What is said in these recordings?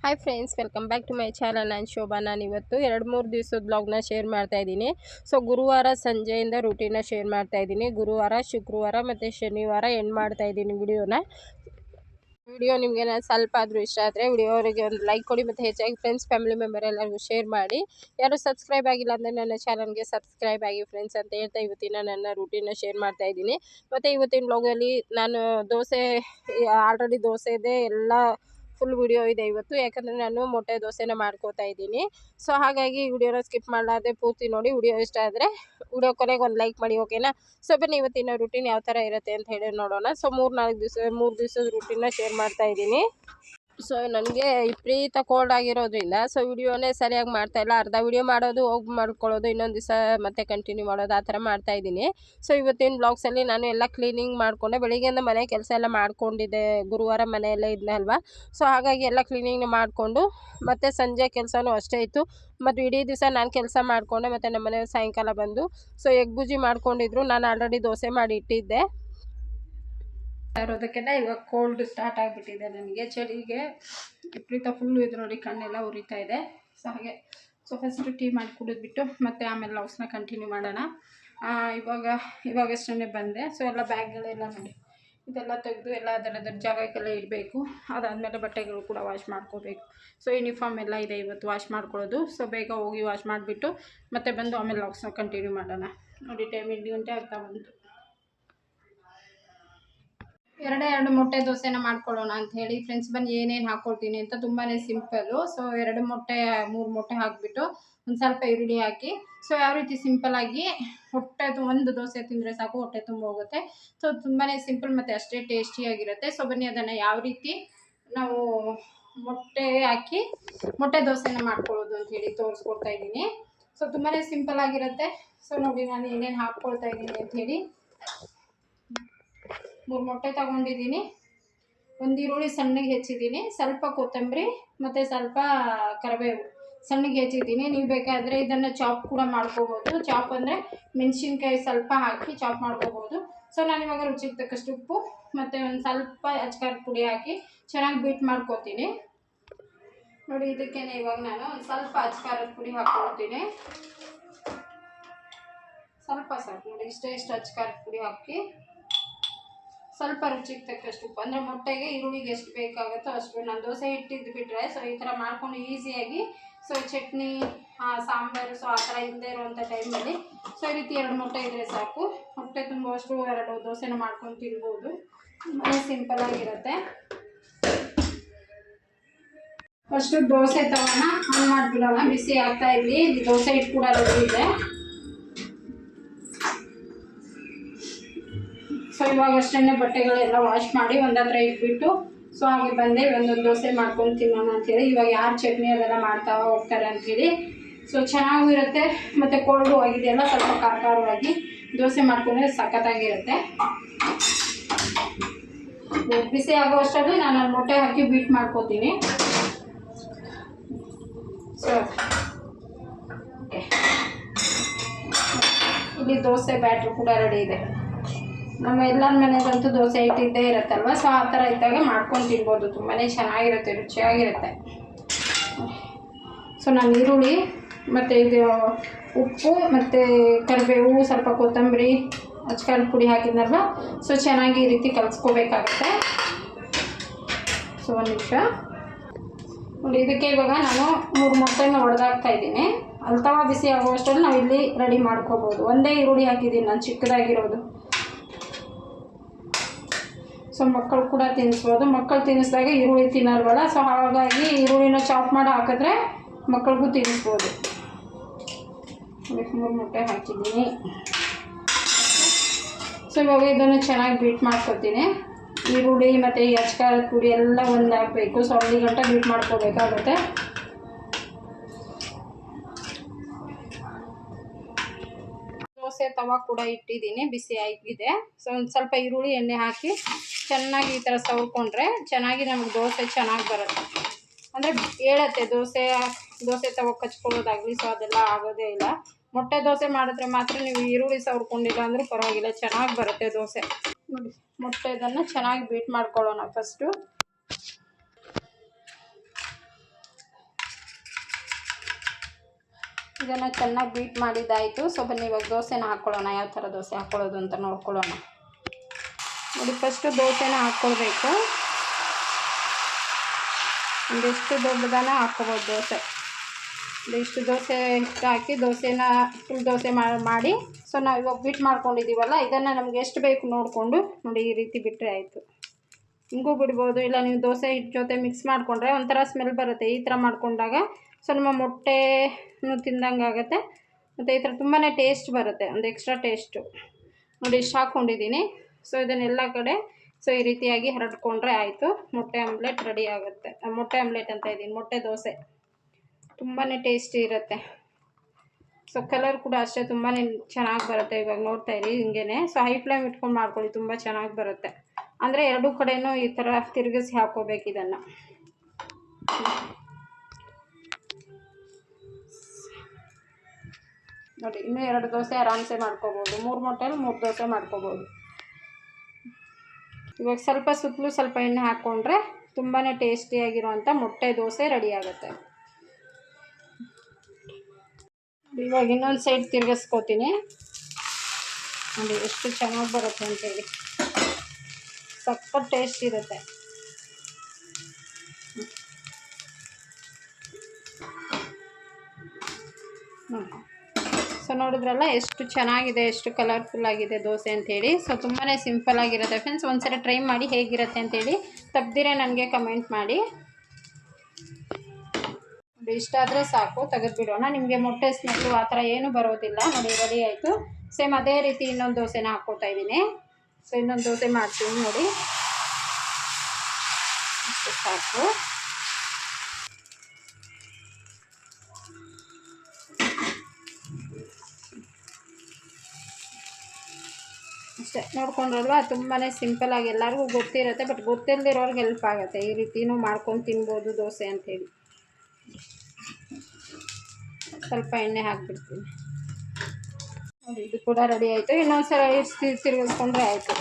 Hi friends welcome back to my channel ನಾನು ಶೋಭಾ ನಾನು ಇವತ್ತು ಎರಡು ಮೂರು ದಿವಸದ ಬ್ಲಾಗ್ನ ಶೇರ್ ಮಾಡ್ತಾ ಇದ್ದೀನಿ. ಸೊ ಗುರುವಾರ ಸಂಜೆಯಿಂದ ರೂಟೀನ ಶೇರ್ ಮಾಡ್ತಾ ಇದ್ದೀನಿ. ಗುರುವಾರ, ಶುಕ್ರವಾರ ಮತ್ತು ಶನಿವಾರ ಎಂಡ್ ಮಾಡ್ತಾ ಇದ್ದೀನಿ ವಿಡಿಯೋನ ವಿಡಿಯೋ ನಿಮಗೆ ಸ್ವಲ್ಪ ಆದರೂ ಇಷ್ಟ ಆದರೆ ವಿಡಿಯೋರಿಗೆ ಒಂದು ಲೈಕ್ ಕೊಡಿ ಮತ್ತು ಹೆಚ್ಚಾಗಿ ಫ್ರೆಂಡ್ಸ್ ಫ್ಯಾಮಿಲಿ ಮೆಂಬರ್ ಎಲ್ಲರಿಗೂ ಶೇರ್ ಮಾಡಿ. ಯಾರು ಸಬ್ಸ್ಕ್ರೈಬ್ ಆಗಿಲ್ಲ ಅಂದರೆ ನನ್ನ ಚಾನಲ್ಗೆ ಸಬ್ಸ್ಕ್ರೈಬ್ ಆಗಿ ಫ್ರೆಂಡ್ಸ್ ಅಂತ ಹೇಳ್ತಾ ಇವತ್ತಿನ ನನ್ನ ರೂಟೀನ ಶೇರ್ ಮಾಡ್ತಾ ಇದ್ದೀನಿ. ಮತ್ತು ಇವತ್ತಿನ ಬ್ಲಾಗಲ್ಲಿ ನಾನು ದೋಸೆ ಆಲ್ರೆಡಿ ದೋಸೆದೇ ಎಲ್ಲ ಫುಲ್ ವಿಡಿಯೋ ಇದೆ ಇವತ್ತು, ಯಾಕಂದರೆ ನಾನು ಮೊಟ್ಟೆ ದೋಸೆನ ಮಾಡ್ಕೋತಾ ಇದ್ದೀನಿ. ಸೊ ಹಾಗಾಗಿ ವಿಡಿಯೋನ ಸ್ಕಿಪ್ ಮಾಡಲಾರ್ದೆ ಪೂರ್ತಿ ನೋಡಿ, ವಿಡಿಯೋ ಇಷ್ಟ ಆದರೆ ವಿಡಿಯೋ ಕೊನೆಗೆ ಒಂದು ಲೈಕ್ ಮಾಡಿ ಓಕೆನಾ ಸೊ ಬನ್ನಿ, ಇವತ್ತಿನ ರೂಟೀನ್ ಯಾವ ಥರ ಇರುತ್ತೆ ಅಂತ ಹೇಳಿ ನೋಡೋಣ. ಸೊ ಮೂರು ನಾಲ್ಕು ದಿವಸ, ಮೂರು ದಿವಸದ ರೂಟೀನ ಶೇರ್ ಮಾಡ್ತಾ ಇದ್ದೀನಿ. ಸೊ ನನಗೆ ವಿಪರೀತ ಕೋಲ್ಡ್ ಆಗಿರೋದ್ರಿಂದ ಸೊ ವಿಡಿಯೋನೇ ಸರಿಯಾಗಿ ಮಾಡ್ತಾ ಇಲ್ಲ. ಅರ್ಧ ವಿಡಿಯೋ ಮಾಡೋದು, ಹೋಗಿ ಮಾಡ್ಕೊಳ್ಳೋದು, ಇನ್ನೊಂದು ದಿವಸ ಮತ್ತೆ ಕಂಟಿನ್ಯೂ ಮಾಡೋದು, ಆ ಥರ ಮಾಡ್ತಾ ಇದ್ದೀನಿ. ಸೊ ಇವತ್ತಿನ ಬ್ಲಾಗ್ಸಲ್ಲಿ ನಾನು ಎಲ್ಲ ಕ್ಲೀನಿಂಗ್ ಮಾಡಿಕೊಂಡೆ. ಬೆಳಿಗ್ಗೆಯಿಂದ ಮನೆ ಕೆಲಸ ಎಲ್ಲ ಮಾಡಿಕೊಂಡಿದ್ದೆ. ಗುರುವಾರ ಮನೆಯಲ್ಲೇ ಅಲ್ವಾ? ಸೊ ಹಾಗಾಗಿ ಎಲ್ಲ ಕ್ಲೀನಿಂಗ್ ಮಾಡಿಕೊಂಡು, ಮತ್ತು ಸಂಜೆ ಕೆಲಸನೂ ಅಷ್ಟೇ ಇತ್ತು. ಮತ್ತು ಇಡೀ ದಿವಸ ನಾನು ಕೆಲಸ ಮಾಡಿಕೊಂಡೆ, ಮತ್ತು ನಮ್ಮ ಮನೆಯವ್ರು ಸಾಯಂಕಾಲ ಬಂದು. ಸೊ ಎಗ್ ಬುಜಿ ಮಾಡ್ಕೊಂಡಿದ್ರು. ನಾನು ಆಲ್ರೆಡಿ ದೋಸೆ ಮಾಡಿ ಇಟ್ಟಿದ್ದೆ. ಇರೋದಕ್ಕೆಲ್ಲ ಇವಾಗ ಕೋಲ್ಡ್ ಸ್ಟಾರ್ಟ್ ಆಗಿಬಿಟ್ಟಿದೆ ನನಗೆ. ಚಳಿಗೆ ವಿಪರೀತ ಫುಲ್ಲು ಇದು ನೋಡಿ ಕಣ್ಣೆಲ್ಲ ಉರಿತಾ ಇದೆ. ಸೊ ಹಾಗೆ ಸೊ ಫಸ್ಟು ಟೀ ಮಾಡಿ ಕುಡಿದ್ಬಿಟ್ಟು ಮತ್ತೆ ಆಮೇಲೆ ಲವ್ಸ್ನ ಕಂಟಿನ್ಯೂ ಮಾಡೋಣ. ಆ, ಇವಾಗ ಇವಾಗಷ್ಟೇ ಬಂದೆ. ಸೊ ಎಲ್ಲ ಬ್ಯಾಗ್ಗಳೆಲ್ಲ ನೋಡಿ ಇದೆಲ್ಲ ತೆಗೆದು ಎಲ್ಲ ಅದರ ಜಾಗಕ್ಕೆಲ್ಲ ಇಡಬೇಕು. ಅದಾದಮೇಲೆ ಬಟ್ಟೆಗಳು ಕೂಡ ವಾಶ್ ಮಾಡ್ಕೋಬೇಕು. ಸೊ ಯೂನಿಫಾರ್ಮ್ ಎಲ್ಲ ಇದೆ ಇವತ್ತು ವಾಶ್ ಮಾಡ್ಕೊಳ್ಳೋದು. ಸೊ ಬೇಗ ಹೋಗಿ ವಾಶ್ ಮಾಡಿಬಿಟ್ಟು ಮತ್ತೆ ಬಂದು ಆಮೇಲೆ ಲವ್ಸ್ನ ಕಂಟಿನ್ಯೂ ಮಾಡೋಣ. ನೋಡಿ ಟೈಮ್ ಎಂಟು ಗಂಟೆ ಆಗ್ತಾ ಬಂತು. ಎರಡೇ ಎರಡು ಮೊಟ್ಟೆ ದೋಸೆನ ಮಾಡ್ಕೊಳ್ಳೋಣ ಅಂತ ಹೇಳಿ ಫ್ರೆಂಡ್ಸ್ ಬಂದು ಏನೇನು ಹಾಕ್ಕೊಳ್ತೀನಿ ಅಂತ ತುಂಬಾ ಸಿಂಪಲ್ಲು ಸೊ ಎರಡು ಮೊಟ್ಟೆ, ಮೂರು ಮೊಟ್ಟೆ ಹಾಕಿಬಿಟ್ಟು ಒಂದು ಸ್ವಲ್ಪ ಈರುಳ್ಳಿ ಹಾಕಿ. ಸೊ ಯಾವ ರೀತಿ ಸಿಂಪಲ್ಲಾಗಿ ಹೊಟ್ಟೆ ಒಂದು ದೋಸೆ ತಿಂದರೆ ಸಾಕು, ಹೊಟ್ಟೆ ತುಂಬ ಹೋಗುತ್ತೆ. ಸೊ ತುಂಬಾ ಸಿಂಪಲ್ ಮತ್ತು ಅಷ್ಟೇ ಟೇಸ್ಟಿಯಾಗಿರುತ್ತೆ ಸೊ ಬನ್ನಿ ಅದನ್ನು ಯಾವ ರೀತಿ ನಾವು ಮೊಟ್ಟೆ ಹಾಕಿ ಮೊಟ್ಟೆ ದೋಸೆನ ಮಾಡ್ಕೊಳ್ಳೋದು ಅಂತ ಹೇಳಿ ತೋರಿಸ್ಕೊಡ್ತಾ ಇದ್ದೀನಿ. ಸೊ ತುಂಬಾ ಸಿಂಪಲ್ ಆಗಿರುತ್ತೆ. ಸೊ ನೋಡಿ ನಾನು ಏನೇನು ಹಾಕ್ಕೊಳ್ತಾ ಇದ್ದೀನಿ ಅಂತ ಹೇಳಿ. ಮೂರು ಮೊಟ್ಟೆ ತಗೊಂಡಿದ್ದೀನಿ. ಒಂದು ಈರುಳ್ಳಿ ಸಣ್ಣಗೆ ಹೆಚ್ಚಿದ್ದೀನಿ. ಸ್ವಲ್ಪ ಕೊತ್ತಂಬರಿ ಮತ್ತು ಸ್ವಲ್ಪ ಕರಿಬೇವು ಸಣ್ಣಗೆ ಹೆಚ್ಚಿದ್ದೀನಿ. ನೀವು ಬೇಕಾದರೆ ಇದನ್ನು ಚಾಪ್ ಕೂಡ ಮಾಡ್ಕೋಬೋದು. ಚಾಪ್ ಅಂದರೆ ಮೆಣಸಿನ್ಕಾಯಿ ಸ್ವಲ್ಪ ಹಾಕಿ ಚಾಪ್ ಮಾಡ್ಕೋಬೋದು. ಸೊ ನಾನು ಇವಾಗ ರುಚಿಗೆ ತಕ್ಕಷ್ಟು ಉಪ್ಪು ಮತ್ತು ಒಂದು ಸ್ವಲ್ಪ ಅಚ್ಕಾರದ ಪುಡಿ ಹಾಕಿ ಚೆನ್ನಾಗಿ ಬೀಟ್ ಮಾಡ್ಕೋತೀನಿ. ನೋಡಿ, ಇದಕ್ಕೇನೆ ಇವಾಗ ನಾನು ಒಂದು ಸ್ವಲ್ಪ ಅಚ್ಕಾರದ ಪುಡಿ ಹಾಕ್ಕೊಳ್ತೀನಿ ಸ್ವಲ್ಪ ಸಾಕು. ನೋಡಿ, ಇಷ್ಟೇ ಇಷ್ಟು ಅಚ್ಕಾರದ ಪುಡಿ ಹಾಕಿ. ಸ್ವಲ್ಪ ರುಚಿಗೆ ತಕ್ಕಷ್ಟು ಉಪ್ಪು. ಅಂದರೆ ಮೊಟ್ಟೆಗೆ ಈರುಳ್ಳಿಗೆ ಎಷ್ಟು ಬೇಕಾಗುತ್ತೋ ಅಷ್ಟು. ನಾನು ದೋಸೆ ಹಿಟ್ಟಿದ್ದು ಬಿಟ್ಟರೆ ಸೊ ಈ ಥರ ಮಾಡ್ಕೊಂಡು ಈಸಿಯಾಗಿ ಸೊ ಚಟ್ನಿ ಸಾಂಬಾರು, ಸೊ ಆ ಥರ ಇಲ್ಲದೆ ಇರುವಂಥ ಟೈಮಲ್ಲಿ ಸೊ ಈ ರೀತಿ ಎರಡು ಮೊಟ್ಟೆ ಇದ್ದರೆ ಸಾಕು. ಮೊಟ್ಟೆ ತುಂಬ ಅಷ್ಟು ಎರಡು ದೋಸೆನ ಮಾಡ್ಕೊಂಡು ತಿನ್ಬೋದು. ತುಂಬಾ ಸಿಂಪಲಾಗಿರುತ್ತೆ ಫಸ್ಟು ದೋಸೆ ತಗೋಣ. ಆನ್ ಮಾಡಿಬಿಡೋಣ. ಬಿಸಿ ಆಗ್ತಾ ಇರಲಿ ಇಲ್ಲಿ ದೋಸೆ ಹಿಟ್ಟು ಕೂಡ ರೆಡಿ ಇದೆ. ಸೊ ಇವಾಗ ಅಷ್ಟೇ ಬಟ್ಟೆಗಳೆಲ್ಲ ವಾಶ್ ಮಾಡಿ ಒಂದು ಹತ್ರ ಇಟ್ಬಿಟ್ಟು ಸೊ ಹಾಗೆ ಬಂದೆ, ಒಂದೊಂದು ದೋಸೆ ಮಾಡ್ಕೊಂಡು ತಿನ್ನೋಣ ಅಂತೇಳಿ. ಇವಾಗ ಯಾರು ಚಟ್ನಿ ಅದೆಲ್ಲ ಮಾಡ್ತಾ ಹೋಗ್ತಾರೆ ಅಂಥೇಳಿ ಸೊ ಚೆನ್ನಾಗಿರುತ್ತೆ. ಮತ್ತು ಕೋಲ್ಡು ಆಗಿದೆಯಲ್ಲ ಸ್ವಲ್ಪ ಖಾರ ಖಾರವಾಗಿ ದೋಸೆ ಮಾಡ್ಕೊಂಡ್ರೆ ಸಖತ್ತಾಗಿರುತ್ತೆ. ಬಿಸಿ ಆಗೋ ಅಷ್ಟರಲ್ಲಿ ನಾನು ಮೊಟ್ಟೆ ಹಾಕಿ ಬೀಟ್ ಮಾಡ್ಕೋತೀನಿ. ಸೊ ಇಲ್ಲಿ ದೋಸೆ ಬ್ಯಾಟ್ರ್ ಕೂಡ ರೆಡಿ ಇದೆ. ನಮ್ಮ ಎಲ್ಲರ ಮನೆಗಂತೂ ದೋಸೆ ಇಟ್ಟಿದ್ದೇ ಇರುತ್ತಲ್ವ? ಸೊ ಆ ಥರ ಇದ್ದಾಗ ಮಾಡ್ಕೊಂಡು ತಿನ್ಬೋದು. ತುಂಬಾ ಚೆನ್ನಾಗಿರುತ್ತೆ, ರುಚಿಯಾಗಿರುತ್ತೆ. ಸೊ ನಾನು ಈರುಳ್ಳಿ, ಮತ್ತು ಇದು ಉಪ್ಪು, ಮತ್ತು ಕರಿಬೇವು, ಸ್ವಲ್ಪ ಕೊತ್ತಂಬರಿ ಅಚ್ಕಾರದ ಪುಡಿ ಹಾಕಿದ್ನಲ್ವ? ಸೊ ಚೆನ್ನಾಗಿ ಈ ರೀತಿ ಕಲಿಸ್ಕೋಬೇಕಾಗತ್ತೆ. ಸೊ ಒಂದು ನಿಮಿಷ. ನೋಡಿ, ಇದಕ್ಕೆ ಇವಾಗ ನಾನು ಮೂರು ಮೊಟ್ಟೆನ ಒಡೆದಾಗ್ತಾ ಇದ್ದೀನಿ. ಅಲ್ತವ ತವ ಬಿಸಿ ಆಗುವಷ್ಟರಲ್ಲಿ ನಾವು ಇಲ್ಲಿ ರೆಡಿ ಮಾಡ್ಕೋಬೋದು. ಒಂದೇ ಈರುಳ್ಳಿ ಹಾಕಿದ್ದೀನಿ, ನಾನು ಚಿಕ್ಕದಾಗಿರೋದು. ಸೊ ಮಕ್ಕಳು ಕೂಡ ತಿನ್ನಿಸ್ಬೋದು ಮಕ್ಕಳು ತಿನ್ನಿಸಿದಾಗ ಈರುಳ್ಳಿ ತಿನ್ನಲ್ವಲ್ಲ ಸೊ ಹಾಗಾಗಿ ಈರುಳ್ಳಿನ ಚಾಪ್ ಮಾಡಿ ಹಾಕಿದ್ರೆ ಮಕ್ಕಳಿಗೂ ತಿನ್ನಿಸ್ಬೋದು ಮೂರು ಮೊಟ್ಟೆ ಹಾಕಿದ್ದೀನಿ. ಸೊ ಇವಾಗ ಇದನ್ನು ಚೆನ್ನಾಗಿ ಬೀಟ್ ಮಾಡ್ಕೊತೀನಿ ಈರುಳ್ಳಿ ಮತ್ತು ಈ ಅಚ್ಕಾರದ ಪುಡಿ ಎಲ್ಲ ಒಂದು ಹಾಕಬೇಕು ಸೊ ಅಲ್ಲಿ ಗಂಟೆ ಬೀಟ್ ಮಾಡ್ಕೋಬೇಕಾಗುತ್ತೆ. ದೋಸೆ, ತವ ಕೂಡ ಇಟ್ಟಿದ್ದೀನಿ. ಬಿಸಿ ಆಗಿದೆ. ಸೊ ಒಂದು ಸ್ವಲ್ಪ ಈರುಳ್ಳಿ ಎಣ್ಣೆ ಹಾಕಿ ಚೆನ್ನಾಗಿ ಈ ಥರ ಸವ್ಕೊಂಡ್ರೆ ಚೆನ್ನಾಗಿ ನಮಗೆ ದೋಸೆ ಚೆನ್ನಾಗಿ ಬರುತ್ತೆ. ಅಂದರೆ ಹೇಳತ್ತೆ, ದೋಸೆ ದೋಸೆ ತವ ಕಚ್ಕೊಳ್ಳೋದಾಗಲಿ ಸೊ ಅದೆಲ್ಲ ಆಗೋದೇ ಇಲ್ಲ. ಮೊಟ್ಟೆ ದೋಸೆ ಮಾಡಿದ್ರೆ ಮಾತ್ರ ನೀವು ಈರುಳ್ಳಿ ಸವ್ರ್ಕೊಂಡಿಲ್ಲ ಅಂದರೂ ಪರವಾಗಿಲ್ಲ, ಚೆನ್ನಾಗಿ ಬರುತ್ತೆ ದೋಸೆ. ನೋಡಿ ಮೊಟ್ಟೆ ಇದನ್ನು ಚೆನ್ನಾಗಿ ಬೀಟ್ ಮಾಡ್ಕೊಳ್ಳೋಣ ಫಸ್ಟು ಇದನ್ನು ಚೆನ್ನಾಗಿ ಬೀಟ್ ಮಾಡಿದ್ದಾಯಿತು. ಸೊ ಬನ್ನಿ, ಇವಾಗ ದೋಸೆನ ಹಾಕ್ಕೊಳ್ಳೋಣ ಯಾವ ಥರ ದೋಸೆ ಹಾಕ್ಕೊಳ್ಳೋದು ಅಂತ ನೋಡ್ಕೊಳ್ಳೋಣ. ನೋಡಿ ಫಸ್ಟು ದೋಸೆನ ಹಾಕ್ಕೊಳ್ಬೇಕು ಒಂದಿಷ್ಟು ದೊಡ್ಡದಾನ ಹಾಕ್ಕೋಬೋದು ದೋಸೆ. ಒಂದಿಷ್ಟು ದೋಸೆ ಇಷ್ಟು ಹಾಕಿ ದೋಸೆನ ಫುಲ್ ದೋಸೆ ಮಾಡಿ. ಸೊ ನಾವು ಇವಾಗ ಬಿಟ್ಟು ಮಾಡ್ಕೊಂಡಿದ್ದೀವಲ್ಲ ಇದನ್ನು ನಮ್ಗೆ ಎಷ್ಟು ಬೇಕು ನೋಡಿಕೊಂಡು, ನೋಡಿ ಈ ರೀತಿ ಬಿಟ್ಟರೆ ಆಯಿತು. ಹಿಂಗೂ ಬಿಡ್ಬೋದು. ಇಲ್ಲ, ನೀವು ದೋಸೆ ಹಿಟ್ಟು ಜೊತೆ ಮಿಕ್ಸ್ ಮಾಡಿಕೊಂಡ್ರೆ ಒಂಥರ ಸ್ಮೆಲ್ ಬರುತ್ತೆ. ಈ ಥರ ಮಾಡಿಕೊಂಡಾಗ ಸೊ ನಮ್ಮ ಮೊಟ್ಟೆನೂ ತಿಂದಂಗೆ ಆಗುತ್ತೆ. ಮತ್ತು ಈ ಥರ ತುಂಬಾ ಟೇಸ್ಟ್ ಬರುತ್ತೆ. ಒಂದು ಎಕ್ಸ್ಟ್ರಾ ಟೇಸ್ಟು ನೋಡಿ, ಇಷ್ಟು ಹಾಕ್ಕೊಂಡಿದ್ದೀನಿ ಸೊ ಇದನ್ನೆಲ್ಲ ಕಡೆ ಸೊ ಈ ರೀತಿಯಾಗಿ ಹರಡ್ಕೊಂಡ್ರೆ ಆಯಿತು. ಮೊಟ್ಟೆ ಆಮ್ಲೆಟ್ ರೆಡಿ ಆಗುತ್ತೆ. ಮೊಟ್ಟೆ ಆಮ್ಲೆಟ್ ಅಂತ ಇದ್ದೀನಿ ಮೊಟ್ಟೆ ದೋಸೆ. ತುಂಬಾ ಟೇಸ್ಟಿ ಇರುತ್ತೆ. ಸೊ ಕಲರ್ ಕೂಡ ಅಷ್ಟೇ ತುಂಬಾ ಚೆನ್ನಾಗಿ ಬರುತ್ತೆ. ಇವಾಗ ನೋಡ್ತಾ ಇರಿ, ಹಿಂಗೇನೆ. ಸೊ ಹೈ ಫ್ಲೇಮ್ ಇಟ್ಕೊಂಡು ಮಾಡ್ಕೊಳ್ಳಿ. ತುಂಬ ಚೆನ್ನಾಗಿ ಬರುತ್ತೆ. ಅಂದರೆ ಎರಡೂ ಕಡೆಯೂ ಈ ಥರ ತಿರುಗಿಸಿ ಹಾಕೋಬೇಕು ಇದನ್ನು. ನೋಡಿ, ಇನ್ನೂ ಎರಡು ದೋಸೆ ಆರಾಮ್ಸೆ ಮಾಡ್ಕೋಬೋದು. ಮೂರು ಮೊಟ್ಟೆಲಿ ಮೂರು ದೋಸೆ ಮಾಡ್ಕೋಬೋದು. ಇವಾಗ ಸ್ವಲ್ಪ ಸುತ್ತಲೂ ಸ್ವಲ್ಪ ಎಣ್ಣೆ ಹಾಕ್ಕೊಂಡ್ರೆ ತುಂಬಾ ಟೇಸ್ಟಿಯಾಗಿರುವಂಥ ಮೊಟ್ಟೆ ದೋಸೆ ರೆಡಿ ಆಗುತ್ತೆ. ಇವಾಗ ಇನ್ನೊಂದು ಸೈಡ್ ತಿರ್ಗಿಸ್ಕೋತೀನಿ. ನೋಡಿ ಎಷ್ಟು ಚೆನ್ನಾಗಿ ಬರುತ್ತೆ ಅಂತೇಳಿ ಸಖತ್ ಟೇಸ್ಟ್ ಇರುತ್ತೆ. ನೋಡಿದ್ರಲ್ಲ ಎಷ್ಟು ಚೆನ್ನಾಗಿದೆ, ಎಷ್ಟು ಕಲರ್ಫುಲ್ ಆಗಿದೆ ದೋಸೆ ಅಂತೇಳಿ. ಸೊ ತುಂಬಾ ಸಿಂಪಲ್ ಆಗಿರುತ್ತೆ ಫ್ರೆಂಡ್ಸ್ ಒಂದ್ಸರಿ ಟ್ರೈ ಮಾಡಿ ಹೇಗಿರುತ್ತೆ ಅಂತೇಳಿ ತಪ್ಪದಿರೇ ನನಗೆ ಕಮೆಂಟ್ ಮಾಡಿ. ಇಷ್ಟ ಆದರೆ ಸಾಕು ತೆಗೆದುಬಿಡೋಣ ನಿಮಗೆ ಮೊಟ್ಟೆ ಸ್ಮೆಲ್ಲು ಆ ಥರ ಏನೂ ಬರೋದಿಲ್ಲ. ನೋಡಿ ರೆಡಿ ಆಯಿತು. ಸೇಮ್ ಅದೇ ರೀತಿ ಇನ್ನೊಂದು ದೋಸೆನ ಹಾಕ್ಕೋತಾ ಇದ್ದೀನಿ. ಸೊ ಇನ್ನೊಂದು ದೋಸೆ ಮಾಡ್ತೀನಿ ನೋಡಿ. ಸಾಕು. ಅಷ್ಟೇ. ನೋಡ್ಕೊಂಡ್ರಲ್ವಾ ತುಂಬಾ ಸಿಂಪಲಾಗಿ ಎಲ್ಲರಿಗೂ ಗೊತ್ತಿರುತ್ತೆ ಬಟ್ ಗೊತ್ತಿಲ್ಲದಿರೋರ್ಗೆ ಹೆಲ್ಪ್ ಆಗುತ್ತೆ. ಈ ರೀತಿನೂ ಮಾಡ್ಕೊಂಡು ತಿನ್ಬೋದು ದೋಸೆ ಅಂಥೇಳಿ. ಸ್ವಲ್ಪ ಎಣ್ಣೆ ಹಾಕಿಬಿಡ್ತೀನಿ. ನೋಡಿ, ಇದು ಕೂಡ ರೆಡಿ ಆಯಿತು. ಇನ್ನೊಂದು ಸಲ ಇಷ್ಟು ತಿರುಗಿಸ್ಕೊಂಡ್ರೆ ಆಯಿತು.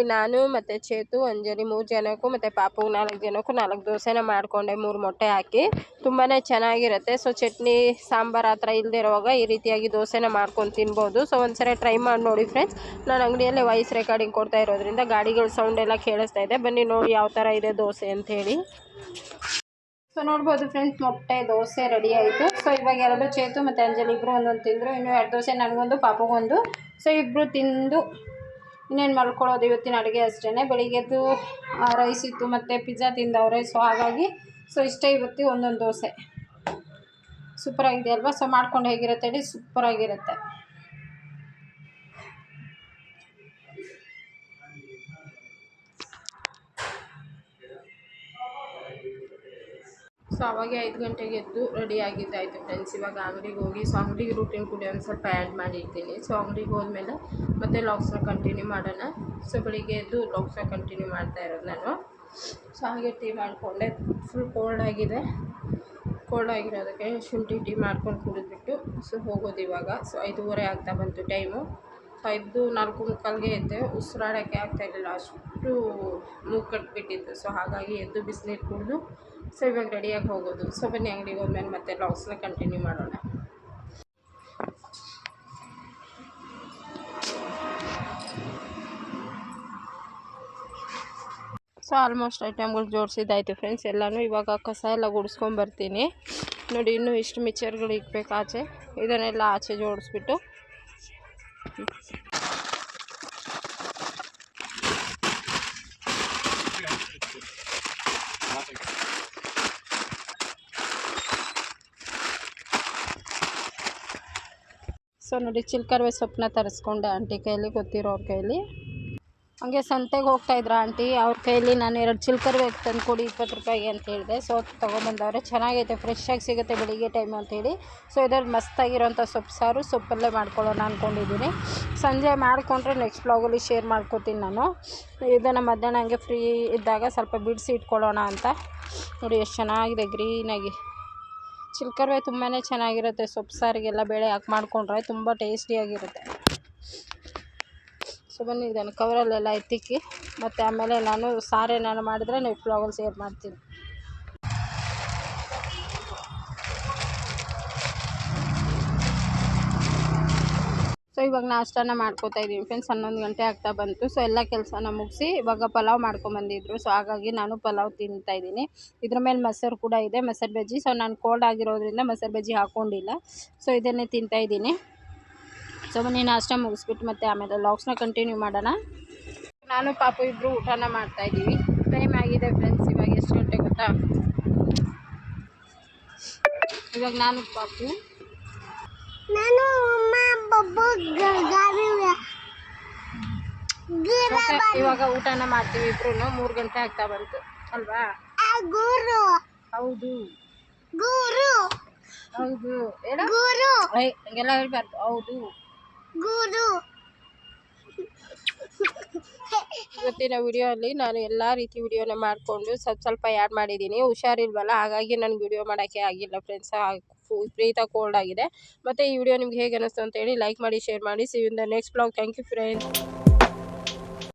ಇಲ್ಲಿ ನಾನು, ಮತ್ತು ಚೇತು, ಅಂಜಲಿ ಮೂರು ಜನಕ್ಕೂ, ಮತ್ತು ಪಾಪುಗೆ ನಾಲ್ಕು ಜನಕ್ಕೂ ನಾಲ್ಕು ದೋಸೆನ ಮಾಡಿಕೊಂಡೆ, ಮೂರು ಮೊಟ್ಟೆ ಹಾಕಿ. ತುಂಬಾ ಚೆನ್ನಾಗಿರುತ್ತೆ. ಸೊ ಚಟ್ನಿ, ಸಾಂಬಾರು ಆ ಥರ ಇರುವಾಗ ಈ ರೀತಿಯಾಗಿ ದೋಸೆನ ಮಾಡ್ಕೊಂಡು ತಿನ್ಬೋದು. ಸೊ ಒಂದ್ಸರಿ ಟ್ರೈ ಮಾಡಿ ನೋಡಿ ಫ್ರೆಂಡ್ಸ್ ನಾನು ಅಂಗಡಿಯಲ್ಲೇ ವಾಯ್ಸ್ ರೆಕಾರ್ಡಿಂಗ್ ಕೊಡ್ತಾ ಇರೋದ್ರಿಂದ ಗಾಡಿಗಳ ಸೌಂಡ್ ಎಲ್ಲ ಕೇಳಿಸ್ತಾ ಇದೆ. ಬನ್ನಿ ನೋಡಿ ಯಾವ ಥರ ಇದೆ ದೋಸೆ ಅಂಥೇಳಿ ಸೊ ನೋಡ್ಬೋದು ಫ್ರೆಂಡ್ಸ್ ಮೊಟ್ಟೆ, ದೋಸೆ ರೆಡಿ ಆಯಿತು. ಸೊ ಇವಾಗ ಎರಡು, ಚೇತು ಮತ್ತು ಅಂಜಲಿ ಇಬ್ಬರು ಒಂದೊಂದು ತಿಂದರು. ಇನ್ನು ಎರಡು ದೋಸೆ ನನಗೊಂದು, ಪಾಪಗೊಂದು. ಸೊ ಇಬ್ಬರು ತಿಂದು ಇನ್ನೇನು ಮಾಡ್ಕೊಳ್ಳೋದು? ಇವತ್ತಿನ ಅಡುಗೆ ಅಷ್ಟೇ ಬೆಳಿಗ್ಗೆದ್ದು ರೈಸ್ ಇತ್ತು ಮತ್ತು ಪಿಜ್ಜಾ ತಿಂದವ್ರೆ. ಸೊ ಹಾಗಾಗಿ ಸೊ ಇಷ್ಟೇ ಇವತ್ತು ಒಂದೊಂದು ದೋಸೆ. ಸೂಪರಾಗಿದೆ ಅಲ್ವಾ? ಸೊ ಮಾಡ್ಕೊಂಡು ಹೇಗಿರುತ್ತೆ ಹೇಳಿ? ಸೂಪರಾಗಿರುತ್ತೆ ಸೊ ಅವಾಗೆ ಐದು ಗಂಟೆಗೆ ಎದ್ದು ರೆಡಿ ಆಗಿದ್ದಾಯಿತು ಫ್ರೆಂಡ್ಸ್ ಇವಾಗ ಅಂಗಡಿಗೆ ಹೋಗಿ, ಸೊ ಅಂಗಡಿಗೆ ರೂಟೀನ್ ಕೂಡ ಒಂದು ಸ್ವಲ್ಪ ಆ್ಯಡ್ ಮಾಡಿರ್ತೀನಿ. ಸೊ ಅಂಗಡಿಗೆ ಹೋದ್ಮೇಲೆ ಮತ್ತೆ ಲಾಗ್ಸ್ನ ಕಂಟಿನ್ಯೂ ಮಾಡೋಣ. ಸೊ ಬೆಳಿಗ್ಗೆ ಎದ್ದು ಲಾಗ್ಸ್ನ ಕಂಟಿನ್ಯೂ ಮಾಡ್ತಾ ಇರೋದು ನಾನು. ಸೊ ಹಾಗೆ ಟೀ ಮಾಡಿಕೊಂಡೆ. ಫುಲ್ ಕೋಲ್ಡ್ ಆಗಿದೆ. ಕೋಲ್ಡ್ ಆಗಿರೋದಕ್ಕೆ ಶುಂಠಿ ಟೀ ಮಾಡ್ಕೊಂಡು ಕುಡಿದ್ಬಿಟ್ಟು, ಸೊ ಹೋಗೋದು ಇವಾಗ. ಸೊ ಐದೂವರೆ ಆಗ್ತಾ ಬಂತು ಟೈಮು ಸೊ ಐದು ನಾಲ್ಕು ಮುಕ್ಕಾಲ್ಗೆ ಎದ್ದೆ. ಉಸಿರಾಡೋಕ್ಕೆ ಆಗ್ತಾಯಿರಲಿಲ್ಲ ಅಷ್ಟು ಮೂಗು ಕಟ್ಬಿಟ್ಟಿತ್ತು. ಸೊ ಹಾಗಾಗಿ ಎದ್ದು ಬಿಸಿನೀರು ಕುಡಿದು ಸೊ ಇವಾಗ ರೆಡಿಯಾಗಿ ಹೋಗೋದು. ಸೊ ಬನ್ನಿ ಅಂಗಡಿಗೆ ಹೋದ್ಮೇಲೆ ಮತ್ತೆ ಲಾಗ್ಸ್ನ ಕಂಟಿನ್ಯೂ ಮಾಡೋಣ. ಸೊ ಆಲ್ಮೋಸ್ಟ್ ಐಟಮ್ಗಳು ಜೋಡಿಸಿದ್ದಾಯ್ತು ಫ್ರೆಂಡ್ಸ್ ಎಲ್ಲನೂ ಇವಾಗ ಕಸ ಎಲ್ಲ ಗುಡಿಸ್ಕೊಂಬರ್ತೀನಿ ನೋಡಿ, ಇನ್ನೂ ಇಷ್ಟು ಮಿಚರ್ಗಳು ಇಕ್ಬೇಕು ಆಚೆ. ಇದನ್ನೆಲ್ಲ ಆಚೆ ಜೋಡಿಸ್ಬಿಟ್ಟು. ನೋಡಿ ಚಿಲ್ಕರ್ವೆ ಸೊಪ್ಪನ್ನ ತರಿಸ್ಕೊಂಡೆ ಆಂಟಿ ಕೈಲಿ ಅವ್ರ ಕೈಲಿ. ಹಂಗೆ ಸಂತೆಗೆ ಹೋಗ್ತಾ ಇದ್ರು ಆಂಟಿ. ಅವ್ರ ಕೈಲಿ ನಾನು ಎರಡು ಚಿಲ್ಕರ್ವೆ ತಂದು ಕೊಡಿ, ಇಪ್ಪತ್ತು ರೂಪಾಯಿಗೆ ಅಂತ ಹೇಳಿದೆ. ಸೊ ತೊಗೊಂಬಂದವ್ರೆ. ಚೆನ್ನಾಗೈತೆ ಫ್ರೆಶ್ಶಾಗಿ ಸಿಗುತ್ತೆ ಬೆಳಿಗ್ಗೆ ಟೈಮು ಅಂತೇಳಿ ಸೊ ಇದ್ರಲ್ಲಿ ಮಸ್ತಾಗಿರೋಂಥ ಸೊಪ್ಪು ಸಾರು, ಸೊಪ್ಪಲ್ಲೇ ಮಾಡ್ಕೊಳ್ಳೋಣ ಅಂದ್ಕೊಂಡಿದ್ದೀನಿ ಸಂಜೆ ಮಾಡಿಕೊಂಡ್ರೆ ನೆಕ್ಸ್ಟ್ ಬ್ಲಾಗಲ್ಲಿ ಶೇರ್ ಮಾಡ್ಕೊತೀನಿ ನಾನು. ಇದನ್ನು ಮಧ್ಯಾಹ್ನ ಹಂಗೆ ಫ್ರೀ ಇದ್ದಾಗ ಸ್ವಲ್ಪ ಬಿಡಿಸಿ ಇಟ್ಕೊಳ್ಳೋಣ ಅಂತ. ನೋಡಿ, ಎಷ್ಟು ಚೆನ್ನಾಗಿದೆ ಗ್ರೀನಾಗಿ ಚಿಲ್ಕರ್ವೆ ತುಂಬಾ ಚೆನ್ನಾಗಿರುತ್ತೆ. ಸೊಪ್ಪು, ಸಾರಿಗೆಲ್ಲ ಬೇಳೆ ಹಾಕಿ ಮಾಡಿಕೊಂಡ್ರೆ ತುಂಬ ಟೇಸ್ಟಿಯಾಗಿರುತ್ತೆ ಸೊ ಬನ್ನಿ ಇದನ್ನು ಕವರಲ್ಲೆಲ್ಲ ಎತ್ತಿಕ್ಕಿ, ಮತ್ತು ಆಮೇಲೆ ನಾನು ಸಾರು ಮಾಡಿದರೆ ಮಾಡಿದ್ರೆ ನೆಕ್ಸ್ಟ್ ವ್ಲಾಗಲ್ಲಿ ಶೇರ್ ಮಾಡ್ತೀನಿ. ಸೊ ಇವಾಗ ನಾಷ್ಟಾನ ಮಾಡ್ಕೋತಾ ಇದ್ದೀನಿ ಫ್ರೆಂಡ್ಸ್ ಹನ್ನೊಂದು ಗಂಟೆ ಆಗ್ತಾ ಬಂತು. ಸೊ ಎಲ್ಲ ಕೆಲಸನ ಮುಗಿಸಿ ಇವಾಗ ಪಲಾವ್ ಮಾಡ್ಕೊಂಬಂದಿದ್ರು ಸೊ ಹಾಗಾಗಿ ನಾನು ಪಲಾವ್ ತಿಂತಾ ಇದ್ದೀನಿ ಇದ್ರ ಮೇಲೆ ಮೊಸರು ಕೂಡ ಇದೆ, ಮೊಸರು ಬಜ್ಜಿ. ಸೊ ನಾನು ಕೋಲ್ಡ್ ಆಗಿರೋದ್ರಿಂದ ಮೊಸರು ಬಜ್ಜಿ ಹಾಕೊಂಡಿಲ್ಲ. ಸೊ ಇದನ್ನೇ ತಿಂತಾ ಇದ್ದೀನಿ ಸೊ ಬನ್ನಿ, ನಾಷ್ಟ ಮುಗಿಸ್ಬಿಟ್ಟು ಮತ್ತೆ ಆಮೇಲೆ ಲಾಕ್ಸ್ನ ಕಂಟಿನ್ಯೂ ಮಾಡೋಣ. ನಾನು ಪಾಪು ಇಬ್ಬರು ಊಟನ ಮಾಡ್ತಾ ಇದ್ದೀವಿ ಟೈಮ್ ಆಗಿದೆ ಫ್ರೆಂಡ್ಸ್ ಇವಾಗ ಎಷ್ಟು ಗಂಟೆ ಗೊತ್ತಾ? ಇವಾಗ ನಾನು ಪಾಪು. ನಾನು ಇವಾಗ ಊಟನ ಮಾಡ್ತೀವಿ ಇಬ್ರು ಮೂರು ಗಂಟೆ ಆಗ್ತಾ ಬಂತು ಅಲ್ವಾ? ಗುರು. ಹೌದು. ಗುರು. ಹೌದು. ಗುರು. ಹಂಗೆಲ್ಲ ಹೇಳ್ಬಾರ್ದು. ಹೌದು. ಗುರು. ಇವತ್ತಿನ ವಿಡಿಯೋಲ್ಲಿ ನಾನು ಎಲ್ಲ ರೀತಿ ವಿಡಿಯೋನ ಮಾಡಿಕೊಂಡು ಸ್ವಲ್ಪ ಸ್ವಲ್ಪ ಆ್ಯಡ್ ಮಾಡಿದ್ದೀನಿ. ಹುಷಾರಿಲ್ವಲ್ಲ? ಹಾಗಾಗಿ ನನಗೆ ವಿಡಿಯೋ ಮಾಡೋಕ್ಕೆ ಆಗಿಲ್ಲ ಫ್ರೆಂಡ್ಸ್ ವಿಪರೀತ ಕೋಲ್ಡ್ ಆಗಿದೆ. ಮತ್ತು ಈ ವಿಡಿಯೋ ನಿಮ್ಗೆ ಹೇಗೆ ಅಂತ ಅಂತೇಳಿ ಲೈಕ್ ಮಾಡಿ ಶೇರ್ ಮಾಡಿ. See in the next blog thank you friends